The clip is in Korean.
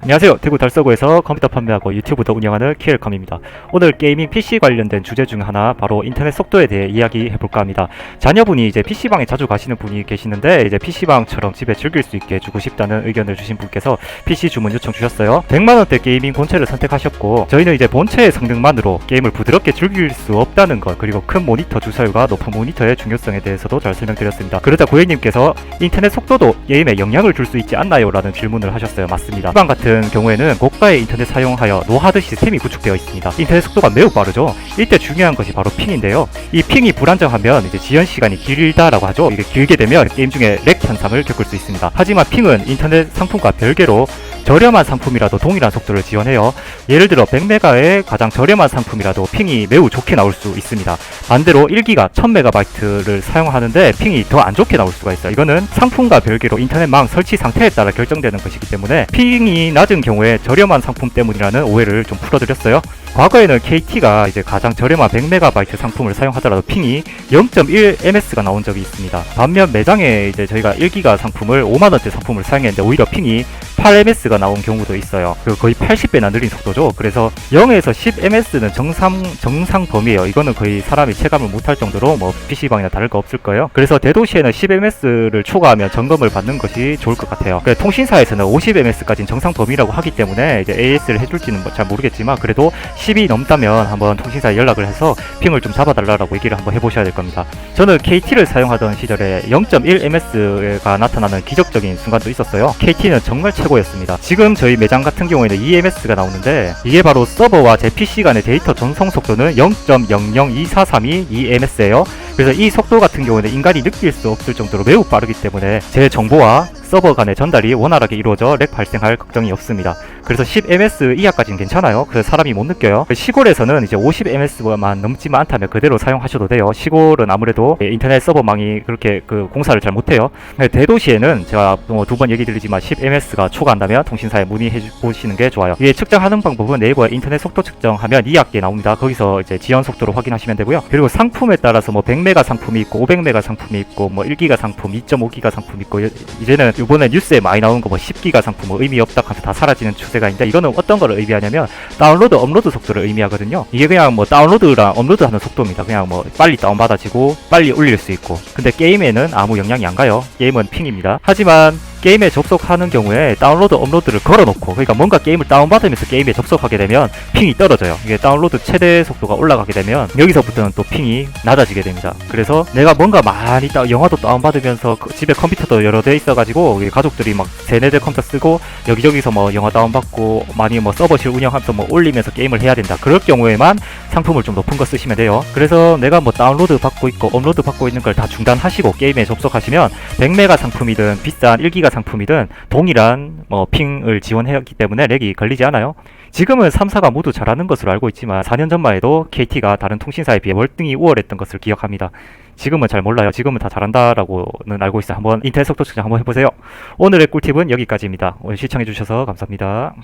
안녕하세요. 대구 달서구에서 컴퓨터 판매하고 유튜브도 운영하는 키엘컴입니다. 오늘 게이밍 PC 관련된 주제 중 하나 바로 인터넷 속도에 대해 이야기해 볼까 합니다. 자녀분이 이제 PC방에 자주 가시는 분이 계시는데 이제 PC방처럼 집에 즐길 수 있게 해주고 싶다는 의견을 주신 분께서 PC 주문 요청 주셨어요. 100만 원대 게이밍 본체를 선택하셨고 저희는 이제 본체의 성능만으로 게임을 부드럽게 즐길 수 없다는 것 그리고 큰 모니터 주사율과 높은 모니터의 중요성에 대해서도 잘 설명드렸습니다. 그러자 고객님께서 인터넷 속도도 게임에 영향을 줄 수 있지 않나요? 라는 질문을 하셨어요. 맞습니다. 경우에는 고가의 인터넷 사용하여 노하드 시스템이 구축되어 있습니다. 인터넷 속도가 매우 빠르죠. 이때 중요한 것이 바로 핑인데요. 이 핑이 불안정하면 이제 지연 시간이 길다라고 하죠. 이게 길게 되면 게임 중에 렉 현상을 겪을 수 있습니다. 하지만 핑은 인터넷 상품과 별개로 저렴한 상품이라도 동일한 속도를 지원해요. 예를 들어 100메가의 가장 저렴한 상품이라도 핑이 매우 좋게 나올 수 있습니다. 반대로 1기가 1000메가바이트를 사용하는데 핑이 더 안 좋게 나올 수가 있어요. 이거는 상품과 별개로 인터넷망 설치 상태에 따라 결정되는 것이기 때문에 핑이 낮은 경우에 저렴한 상품 때문이라는 오해를 좀 풀어드렸어요. 과거에는 KT가 이제 가장 저렴한 100메가바이트 상품을 사용하더라도 핑이 0.1ms가 나온 적이 있습니다. 반면 매장에 이제 저희가 1기가 상품을 5만원대 상품을 사용했는데 오히려 핑이 8ms가 나온 경우도 있어요. 그 거의 80배나 느린 속도죠. 그래서 0에서 10ms는 정상 정상 범위예요. 이거는 거의 사람이 체감을 못할 정도로 뭐 PC방이나 다를 거 없을 거예요. 그래서 대도시에는 10ms를 초과하면 점검을 받는 것이 좋을 것 같아요. 그 통신사에서는 50ms까지는 정상 범위라고 하기 때문에 이제 AS를 해줄지는 뭐 잘 모르겠지만 그래도 10이 넘다면 한번 통신사에 연락을 해서 핑을 좀 잡아달라고 얘기를 한번 해보셔야 될 겁니다. 저는 KT를 사용하던 시절에 0.1ms가 나타나는 기적적인 순간도 있었어요. KT는 정말 최고 였습니다. 지금 저희 매장 같은 경우에는 2ms가 나오는데 이게 바로 서버와 제 PC 간의 데이터 전송 속도는 0.00243이 2ms예요. 그래서 이 속도 같은 경우에는 인간이 느낄 수 없을 정도로 매우 빠르기 때문에 제 정보와 서버 간의 전달이 원활하게 이루어져 렉 발생할 걱정이 없습니다. 그래서 10ms 이하까지는 괜찮아요. 그래서 사람이 못 느껴요. 시골에서는 이제 50ms만 넘지만 않다면 그대로 사용하셔도 돼요. 시골은 아무래도 인터넷 서버망이 그렇게 그 공사를 잘 못해요. 대도시에는 제가 뭐 두번 얘기 드리지만 10ms가 초과한다면 통신사에 문의해 보시는 게 좋아요. 이게 측정하는 방법은 네이버에 인터넷 속도 측정하면 2학기에 나옵니다. 거기서 이제 지연 속도로 확인하시면 되고요. 그리고 상품에 따라서 뭐 100메가 상품이 있고 500메가 상품이 있고 뭐 1기가 상품, 2.5기가 상품 있고 이제는 이번에 뉴스에 많이 나오는 거 뭐 10기가 상품 뭐 의미 없다 하면서 다 사라지는 추세가 있는데 이거는 어떤 거를 의미하냐면 다운로드 업로드 속도를 의미하거든요. 이게 그냥 뭐 다운로드랑 업로드하는 속도입니다. 그냥 뭐 빨리 다운받아지고 빨리 올릴 수 있고. 근데 게임에는 아무 영향이 안 가요. 게임은 핑입니다. 하지만 게임에 접속하는 경우에 다운로드 업로드를 걸어놓고 그러니까 뭔가 게임을 다운받으면서 게임에 접속하게 되면 핑이 떨어져요. 이게 다운로드 최대 속도가 올라가게 되면 여기서부터는 또 핑이 낮아지게 됩니다. 그래서 내가 뭔가 많이 다 영화도 다운받으면서 그 집에 컴퓨터도 여러 대 있어가지고 가족들이 막 세네 대 컴퓨터 쓰고 여기저기서 뭐 영화 다운받고 많이 뭐 서버실 운영하면서 뭐 올리면서 게임을 해야 된다. 그럴 경우에만 상품을 좀 높은 거 쓰시면 돼요. 그래서 내가 뭐 다운로드 받고 있고 업로드 받고 있는 걸 다 중단하시고 게임에 접속하시면 100메가 상품이든 비싼 1기 가 상품이든 동일한 뭐 핑을 지원했기 때문에 렉이 걸리지 않아요. 지금은 3사가 모두 잘하는 것으로 알고 있지만 4년 전만 해도 KT가 다른 통신사에 비해 월등히 우월했던 것을 기억합니다. 지금은 잘 몰라요. 지금은 다 잘한다라고는 알고 있어요. 한번 인터넷 속도 측정 한번 해보세요. 오늘의 꿀팁은 여기까지입니다. 오늘 시청해주셔서 감사합니다.